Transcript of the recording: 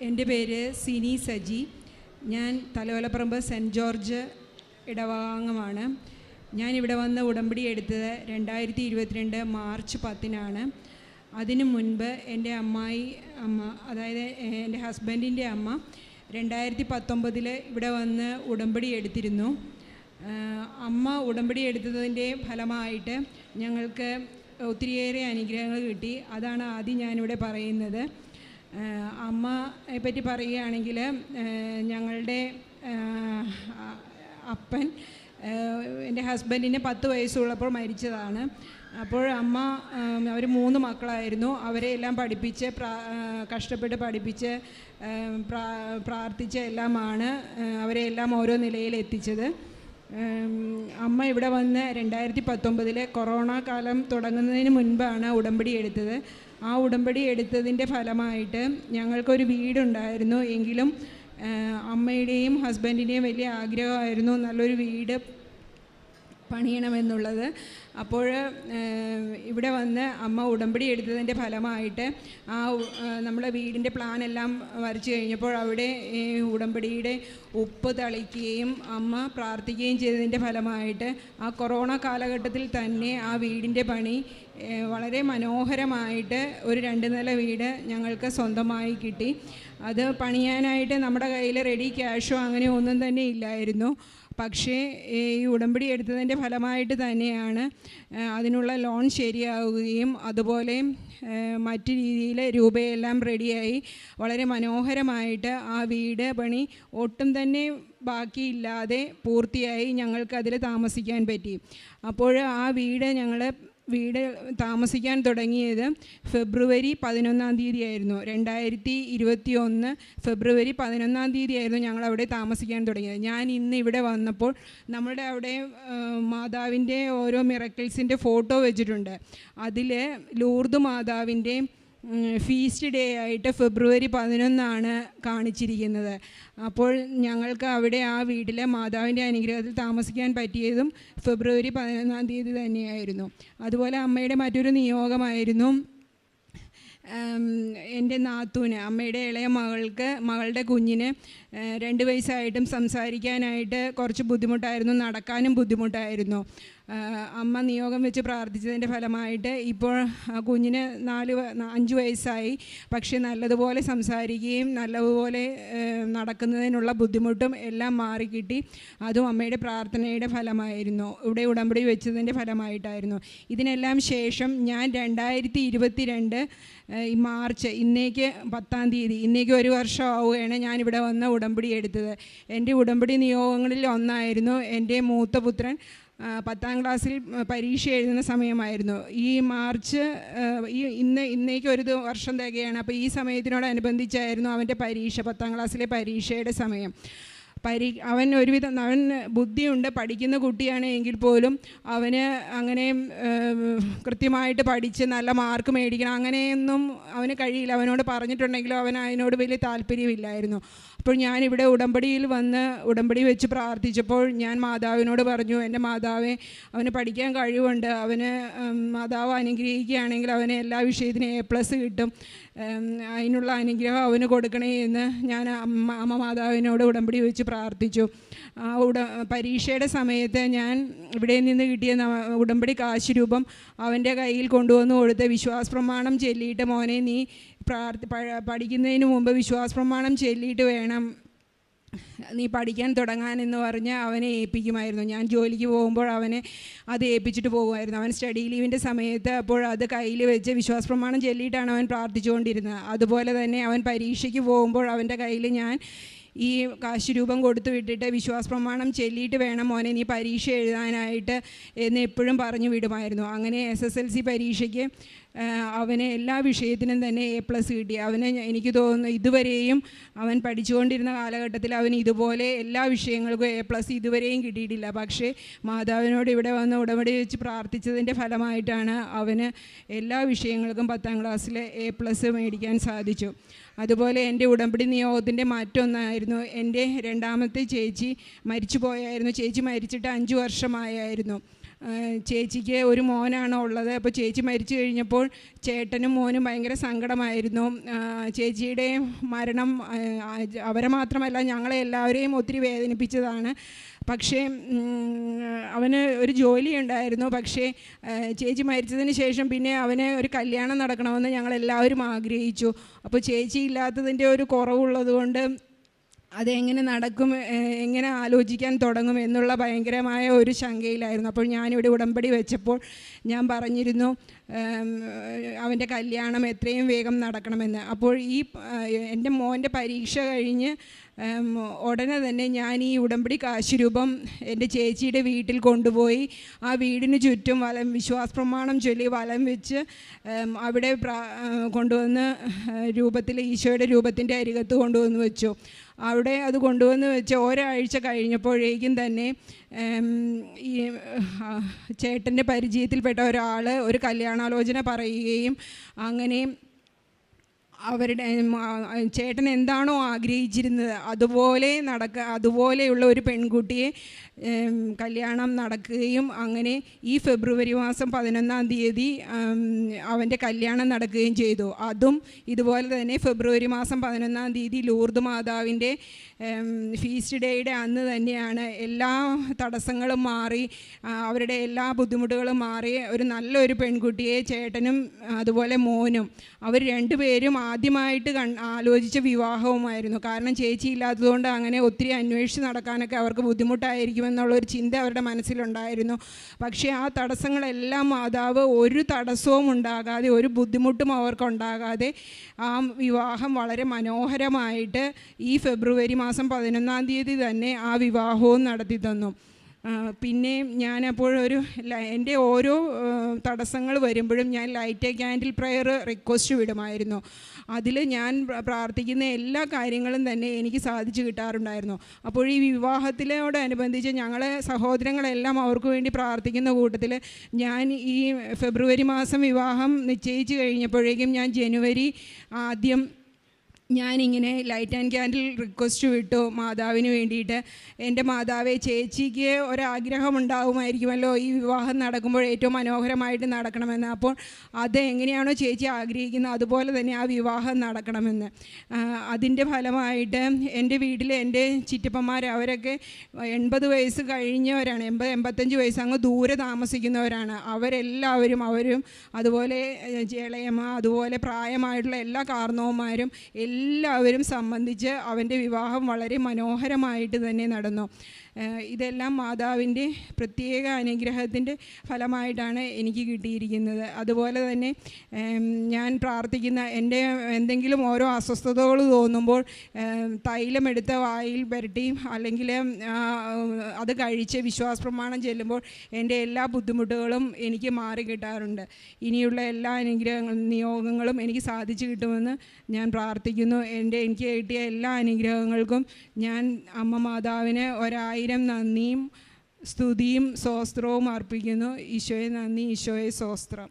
എന്റെ പേര് സിനി സജി. ഞാൻ തലവലപ്പറമ്പ് സെന്റ് ജോർജ് ഇടവാങ്ങമാണ്. ഇവിടെ വന്ന് ഉടമ്പടി എടുത്തത് രണ്ടായിരത്തി ഇരുപത്തിരണ്ട് മാർച്ച് പത്തിനാണ്. അതിനു മുൻപ് എന്റെ അമ്മായി അമ്മ അതായത് എന്റെ ഹസ്ബൻഡിന്റെ അമ്മ രണ്ടായിരത്തി പത്തൊമ്പതിൽ ഇവിടെ വന്ന് ഉടമ്പടി എടുത്തിരുന്നു. അമ്മ ഉടമ്പടി എടുത്തതിന്റെ ഫലമായിട്ട് ഞങ്ങൾക്ക് ഒത്തിരിയേറെ അനുഗ്രഹങ്ങൾ കിട്ടി. അതാണ് ആദ്യം ഞാനിവിടെ പറയുന്നത്. അമ്മയെ പറ്റി പറയുകയാണെങ്കിൽ ഞങ്ങളുടെ അപ്പൻ എന്റെ ഹസ്ബൻഡിന് പത്ത് വയസ്സുള്ളപ്പോൾ മരിച്ചതാണ്. അപ്പോൾ അമ്മ അവർ മൂന്ന് മക്കളായിരുന്നു. അവരെ എല്ലാം പഠിപ്പിച്ച് കഷ്ടപ്പെട്ട് പഠിപ്പിച്ച് പ്രാർത്ഥിച്ച പ്രാ പ്രാർത്ഥിച്ച് എല്ലാമാണ് അവരെ എല്ലാം ഓരോ നിലയിൽ എത്തിച്ചത്. അമ്മ ഇവിടെ വന്ന് രണ്ടായിരത്തി പത്തൊമ്പതിലെ കൊറോണ കാലം തുടങ്ങുന്നതിന് മുൻപാണ് ഉടമ്പടി എടുത്തത്. ആ ഉടമ്പടി എടുത്തതിന്റെ ഫലമായിട്ട് ഞങ്ങൾക്കൊരു വീടുണ്ടായിരുന്നു. എങ്കിലും അമ്മയുടെയും ഹസ്ബൻഡിന്റെയും വലിയ ആഗ്രഹമായിരുന്നു നല്ലൊരു വീട് പണിയണമെന്നുള്ളത്. അപ്പോൾ ഇവിടെ വന്ന് അമ്മ ഉടമ്പടി എടുത്തതിന്റെ ഫലമായിട്ട് ആ നമ്മളെ വീടിന്റെ പ്ലാൻ എല്ലാം വരച്ചു കഴിഞ്ഞപ്പോൾ അവിടെ ഈ ഉടമ്പടിയുടെ ഉപ്പ് തളിക്കുകയും അമ്മ പ്രാർത്ഥിക്കുകയും ചെയ്തതിന്റെ ഫലമായിട്ട് ആ കൊറോണ കാലഘട്ടത്തിൽ തന്നെ ആ വീടിന്റെ പണി വളരെ മനോഹരമായിട്ട് ഒരു രണ്ട് നില വീട് ഞങ്ങൾക്ക് സ്വന്തമായി കിട്ടി. അത് പണിയാനായിട്ട് നമ്മുടെ കയ്യിൽ റെഡി ക്യാഷോ അങ്ങനെ ഒന്നും തന്നെ ഇല്ലായിരുന്നു. പക്ഷേ ഈ ഉടമ്പടി എടുത്തതിന്റെ ഫലമായിട്ട് തന്നെയാണ് അതിനുള്ള ലോൺ ശരിയാവുകയും അതുപോലെ മറ്റു രീതിയിൽ രൂപയെല്ലാം റെഡിയായി വളരെ മനോഹരമായിട്ട് ആ വീട് പണി ഒട്ടും തന്നെ ബാക്കിയില്ലാതെ പൂർത്തിയായി ഞങ്ങൾക്ക് അതിൽ താമസിക്കാൻ പറ്റി. അപ്പോൾ ആ വീട് ഞങ്ങൾ വീട് താമസിക്കാൻ തുടങ്ങിയത് ഫെബ്രുവരി പതിനൊന്നാം തീയതി ആയിരുന്നു രണ്ടായിരത്തി ഇരുപത്തി ഒന്ന് ഫെബ്രുവരി പതിനൊന്നാം തീയതി ആയിരുന്നു ഞങ്ങൾ അവിടെ താമസിക്കാൻ തുടങ്ങിയത്. ഞാൻ ഇന്ന് ഇവിടെ വന്നപ്പോൾ നമ്മുടെ അവിടെ മാതാവിന്റെ ഓരോ മിറക്കിൾസിന്റെ ഫോട്ടോ വെച്ചിട്ടുണ്ട്. അതിൽ ലൂർദ് മാതാവിന്റെ ഫീസ്റ്റ് ഡേ ആയിട്ട് ഫെബ്രുവരി പതിനൊന്നാണ് കാണിച്ചിരിക്കുന്നത്. അപ്പോൾ ഞങ്ങൾക്ക് അവിടെ ആ വീട്ടിലെ മാതാവിന്റെ അനുഗ്രഹത്തിൽ താമസിക്കാൻ പറ്റിയതും ഫെബ്രുവരി പതിനൊന്നാം തീയതി തന്നെയായിരുന്നു. അതുപോലെ അമ്മയുടെ മറ്റൊരു നിയോഗമായിരുന്നു എന്റെ നാത്തൂന് അമ്മയുടെ ഇളയ മകൾക്ക് മകളുടെ കുഞ്ഞിന് രണ്ട് വയസ്സായിട്ടും സംസാരിക്കാനായിട്ട് കുറച്ച് ബുദ്ധിമുട്ടായിരുന്നു നടക്കാനും ബുദ്ധിമുട്ടായിരുന്നു. അമ്മ നിയോഗം വെച്ച് പ്രാർത്ഥിച്ചതിന്റെ ഫലമായിട്ട് ഇപ്പോൾ കുഞ്ഞിന് നാല് അഞ്ച് വയസ്സായി. പക്ഷേ നല്ലതുപോലെ സംസാരിക്കുകയും നല്ലതുപോലെ നടക്കുന്നതിനുള്ള ബുദ്ധിമുട്ടും എല്ലാം മാറിക്കിട്ടി. അതും അമ്മയുടെ പ്രാർത്ഥനയുടെ ഫലമായിരുന്നു. ഇവിടെ ഉടമ്പടി വെച്ചതിന്റെ ഫലമായിട്ടായിരുന്നു. ഇതിനെല്ലാം ശേഷം ഞാൻ രണ്ടായിരത്തി ഇരുപത്തി രണ്ട് ഈ മാർച്ച് ഇന്നേക്ക് പത്താം തീയതി ഇന്നേക്ക് ഒരു വർഷം ആവുകയാണ് ഞാനിവിടെ വന്ന് ഉടമ്പടി എടുത്തത്. എന്റെ ഉടമ്പടി നിയോഗങ്ങളിൽ ഒന്നായിരുന്നു എന്റെ മൂത്ത പുത്രൻ പത്താം ക്ലാസ്സിൽ പരീക്ഷ എഴുതുന്ന സമയമായിരുന്നു. ഈ മാർച്ച് ഈ ഇന്ന് ഇന്നേക്ക് ഒരു വർഷം തികയാണ്. അപ്പോൾ ഈ സമയത്തിനോടനുബന്ധിച്ചായിരുന്നു അവന്റെ പരീക്ഷ പത്താം ക്ലാസ്സിലെ പരീക്ഷയുടെ സമയം. പരി അവൻ ഒരുവിധം അവൻ ബുദ്ധിയുണ്ട് പഠിക്കുന്ന കുട്ടിയാണ് എങ്കിൽ പോലും അവന് അങ്ങനെ കൃത്യമായിട്ട് പഠിച്ച് നല്ല മാർക്ക് മേടിക്കണം അങ്ങനെയൊന്നും അവന് കഴിയില്ല. അവനോട് പറഞ്ഞിട്ടുണ്ടെങ്കിലും അവൻ അതിനോട് വലിയ താല്പര്യമില്ലായിരുന്നു. അപ്പോൾ ഇവിടെ ഉടമ്പടിയിൽ വന്ന് ഉടമ്പടി വെച്ച് പ്രാർത്ഥിച്ചപ്പോൾ ഞാൻ മാതാവിനോട് പറഞ്ഞു എന്റെ മാതാവെ അവന് പഠിക്കാൻ കഴിവുണ്ട്. അവന് മാതാവ് അനുഗ്രഹിക്കുകയാണെങ്കിൽ അവന് എല്ലാ വിഷയത്തിനും എ പ്ലസ് കിട്ടും. അതിനുള്ള അനുഗ്രഹം അവന് കൊടുക്കണേ എന്ന് ഞാൻ അമ്മ അമ്മ മാതാവിനോട് ഉടമ്പടി വെച്ച് പ്രാർത്ഥിച്ചു. ആ ഉട പരീക്ഷയുടെ സമയത്ത് ഞാൻ ഇവിടെ നിന്ന് കിട്ടിയ ഉടമ്പടി കാശ് രൂപം അവന്റെ കയ്യിൽ കൊണ്ടുവന്ന് കൊടുത്ത് വിശ്വാസ പ്രമാണം ചൊല്ലിയിട്ട് മോനെ നീ പ്രാർത്ഥി പഠിക്കുന്നതിന് മുമ്പ് വിശ്വാസ പ്രമാണം ചൊല്ലിയിട്ട് വേണം നീ പഠിക്കാൻ തുടങ്ങാൻ എന്ന് പറഞ്ഞ് അവനെ ഏൽപ്പിക്കുമായിരുന്നു. ഞാൻ ജോലിക്ക് പോകുമ്പോൾ അവനെ അത് ഏൽപ്പിച്ചിട്ട് പോകുമായിരുന്നു. അവൻ സ്റ്റഡി ലീവിന്റെ സമയത്ത് അപ്പോൾ അത് കയ്യിൽ വെച്ച് വിശ്വാസ പ്രമാണം ചൊല്ലിയിട്ടാണ് അവൻ പ്രാർത്ഥിച്ചുകൊണ്ടിരുന്നത്. അതുപോലെ തന്നെ അവൻ പരീക്ഷയ്ക്ക് പോകുമ്പോൾ അവന്റെ കയ്യിൽ ഞാൻ ഈ കാശ് രൂപം കൊടുത്തു വിട്ടിട്ട് വിശ്വാസ പ്രമാണം ചൊല്ലിയിട്ട് വേണം മോനെ നീ പരീക്ഷ എഴുതാനായിട്ട് എന്ന് എപ്പോഴും പറഞ്ഞു വിടുമായിരുന്നു. അങ്ങനെ എസ് എസ് എൽ സി പരീക്ഷയ്ക്ക് അവന് എല്ലാ വിഷയത്തിനും തന്നെ എ പ്ലസ് കിട്ടി. അവന് എനിക്ക് തോന്നുന്നു ഇതുവരെയും അവൻ പഠിച്ചുകൊണ്ടിരുന്ന കാലഘട്ടത്തിൽ അവൻ ഇതുപോലെ എല്ലാ വിഷയങ്ങൾക്കും എ പ്ലസ് ഇതുവരെയും കിട്ടിയിട്ടില്ല. പക്ഷേ മാതാവിനോട് ഇവിടെ വന്ന് ഉടമ്പടി വെച്ച് പ്രാർത്ഥിച്ചതിന്റെ ഫലമായിട്ടാണ് അവന് എല്ലാ വിഷയങ്ങൾക്കും പത്താം ക്ലാസ്സിൽ എ പ്ലസ് മേടിക്കാൻ സാധിച്ചു. അതുപോലെ എന്റെ ഉടമ്പടി നിയോഗത്തിന്റെ മറ്റൊന്നായിരുന്നു എന്റെ രണ്ടാമത്തെ ചേച്ചി മരിച്ചു പോയായിരുന്നു ചേച്ചി മരിച്ചിട്ട് അഞ്ച് വർഷമായായിരുന്നു. ചേച്ചിക്ക് ഒരു മോനാണ് ഉള്ളത്? അപ്പോൾ ചേച്ചി മരിച്ചു കഴിഞ്ഞപ്പോൾ ചേട്ടനും മോനും ഭയങ്കര സങ്കടമായിരുന്നു. ചേച്ചിയുടെ മരണം അവരെ മാത്രമല്ല ഞങ്ങളെ എല്ലാവരെയും ഒത്തിരി വേദനിപ്പിച്ചതാണ്. പക്ഷേ അവന് ഒരു ജോലി ഉണ്ടായിരുന്നു. പക്ഷേ ചേച്ചി മരിച്ചതിന് ശേഷം പിന്നെ അവന് ഒരു കല്യാണം നടക്കണമെന്ന് ഞങ്ങളെല്ലാവരും ആഗ്രഹിച്ചു. അപ്പോൾ ചേച്ചി ഇല്ലാത്തതിന്റെ ഒരു കുറവുള്ളത് കൊണ്ട് അതെങ്ങനെ നടക്കും എങ്ങനെ ആലോചിക്കാൻ തുടങ്ങും എന്നുള്ള ഭയങ്കരമായ ഒരു ശങ്കയിലായിരുന്നു. അപ്പോൾ ഞാനിവിടെ ഉടമ്പടി വെച്ചപ്പോൾ ഞാൻ പറഞ്ഞിരുന്നു അവന്റെ കല്യാണം എത്രയും വേഗം നടക്കണമെന്ന്. അപ്പോൾ ഈ എന്റെ മോന്റെ പരീക്ഷ കഴിഞ്ഞ് ഉടനെ തന്നെ ഞാൻ ഈ ഉടമ്പടി കാശുരൂപം എന്റെ ചേച്ചിയുടെ വീട്ടിൽ കൊണ്ടുപോയി ആ വീടിന് ചുറ്റും വലം വിശ്വാസ പ്രമാണം ചൊല്ലി വലം വെച്ച് അവിടെ കൊണ്ടുവന്ന് രൂപത്തിൽ ഈശോയുടെ രൂപത്തിന്റെ അരികത്ത് കൊണ്ടുവന്ന് വെച്ചു. അവിടെ അത് കൊണ്ടുവന്ന് വെച്ച് ഒരാഴ്ച കഴിഞ്ഞപ്പോഴേക്കും തന്നെ ഈ ചേട്ടന്റെ പരിചയത്തിൽപ്പെട്ട ഒരാൾ ഒരു കല്യാണാലോചന പറയുകയും അങ്ങനെ അവരുടെ ചേട്ടൻ എന്താണോ ആഗ്രഹിച്ചിരുന്നത് അതുപോലെ നടക്ക അതുപോലെയുള്ള ഒരു പെൺകുട്ടിയെ കല്യാണം നടക്കുകയും അങ്ങനെ ഈ ഫെബ്രുവരി മാസം പതിനൊന്നാം തീയതി അവന്റെ കല്യാണം നടക്കുകയും ചെയ്തു. അതും ഇതുപോലെ തന്നെ ഫെബ്രുവരി മാസം പതിനൊന്നാം തീയതി ലൂർദ് മാതാവിന്റെ ഫീസ്റ്റ് ഡേയുടെ അന്ന് തന്നെയാണ് എല്ലാ തടസ്സങ്ങളും മാറി അവരുടെ എല്ലാ ബുദ്ധിമുട്ടുകളും മാറി ഒരു നല്ലൊരു പെൺകുട്ടിയെ ചേട്ടനും അതുപോലെ മോനും. അവർ രണ്ടുപേരും ആദ്യമായിട്ട് കൺ ആലോചിച്ച വിവാഹവുമായിരുന്നു. കാരണം ചേച്ചി ഇല്ലാത്തതുകൊണ്ട് അങ്ങനെ ഒത്തിരി അന്വേഷിച്ച് നടക്കാനൊക്കെ അവർക്ക് ബുദ്ധിമുട്ടായിരിക്കുമെന്നുള്ളൊരു ചിന്ത അവരുടെ മനസ്സിലുണ്ടായിരുന്നു. പക്ഷേ ആ തടസ്സങ്ങളെല്ലാം മാതാവ് ഒരു തടസ്സവും ഉണ്ടാകാതെ ഒരു ബുദ്ധിമുട്ടും അവർക്കുണ്ടാകാതെ ആ വിവാഹം വളരെ മനോഹരമായിട്ട് ഈ ഫെബ്രുവരി മാസം പതിനൊന്നാം തീയതി തന്നെ ആ വിവാഹവും നടത്തി തന്നു. ആ, പിന്നെ ഞാനപ്പോൾ ഒരു ല- എന്റെ ഓരോ തടസ്സങ്ങൾ വരുമ്പോഴും ഞാൻ light a candle prayer request വിടുമായിരുന്നു. അതിൽ ഞാൻ പ്രാർത്ഥിക്കുന്ന എല്ലാ കാര്യങ്ങളും തന്നെ എനിക്ക് സാധിച്ചു കിട്ടാറുണ്ടായിരുന്നു. അപ്പോൾ ഈ വിവാഹത്തിലോടനുബന്ധിച്ച് ഞങ്ങളെ സഹോദരങ്ങളെല്ലാം അവർക്ക് വേണ്ടി പ്രാർത്ഥിക്കുന്ന കൂട്ടത്തിൽ ഞാൻ ഈ ഫെബ്രുവരി മാസം വിവാഹം നിശ്ചയിച്ച് കഴിഞ്ഞപ്പോഴേക്കും ഞാൻ ജനുവരി ആദ്യം ഞാനിങ്ങനെ ലൈറ്റ് ആൻഡ് ക്യാൻഡിൽ റിക്വസ്റ്റ് വിട്ടു മാതാവിന് വേണ്ടിയിട്ട്. എന്റെ മാതാവെ ചേച്ചിക്ക് ഒരാഗ്രഹം ഉണ്ടാകുമായിരിക്കുമല്ലോ ഈ വിവാഹം നടക്കുമ്പോൾ ഏറ്റവും മനോഹരമായിട്ട് നടക്കണമെന്ന്. അപ്പോൾ അത് എങ്ങനെയാണോ ചേച്ചി ആഗ്രഹിക്കുന്നത് അതുപോലെ തന്നെ ആ വിവാഹം നടക്കണമെന്ന്. അതിന്റെ ഫലമായിട്ട് എന്റെ വീട്ടിൽ എന്റെ ചിറ്റപ്പന്മാർ അവരൊക്കെ എൺപത് വയസ്സ് കഴിഞ്ഞവരാണ്. എൺപത് എൺപത്തഞ്ച് വയസ്സ് അങ്ങ് ദൂരെ താമസിക്കുന്നവരാണ്. അവരെല്ലാവരും അവരും അതുപോലെ ജേളയമ്മ അതുപോലെ പ്രായമായിട്ടുള്ള എല്ലാ കാർന്നവന്മാരും എല്ലാവരും സംബന്ധിച്ച് അവന്റെ വിവാഹം വളരെ മനോഹരമായിട്ട് തന്നെ നടന്നു. ഇതെല്ലാം മാതാവിന്റെ പ്രത്യേക അനുഗ്രഹത്തിന്റെ ഫലമായിട്ടാണ് എനിക്ക് കിട്ടിയിരിക്കുന്നത്. അതുപോലെ തന്നെ ഞാൻ പ്രാർത്ഥിക്കുന്ന എന്റെ എന്തെങ്കിലും ഓരോ അസ്വസ്ഥതകൾ തോന്നുമ്പോൾ തൈലമെടുത്ത വായിൽ പുരട്ടി അല്ലെങ്കിൽ അത് കഴിച്ച് വിശ്വാസ പ്രമാണം ചെല്ലുമ്പോൾ എന്റെ എല്ലാ ബുദ്ധിമുട്ടുകളും എനിക്ക് മാറി കിട്ടാറുണ്ട്. ഇനിയുള്ള എല്ലാ അനുഗ്രഹങ്ങളും നിയോഗങ്ങളും എനിക്ക് സാധിച്ചു കിട്ടുമെന്ന് ഞാൻ പ്രാർത്ഥിക്കുന്നു. എന്റെ എനിക്ക് കിട്ടിയ എല്ലാ അനുഗ്രഹങ്ങൾക്കും ഞാൻ അമ്മ മാതാവിന് ഒരായിരം നന്ദിയും സ്തുതിയും സ്വസ്ത്രവും അർപ്പിക്കുന്നു. ഈശോയെ നന്ദി ഈശോയെ സ്വസ്ത്രം.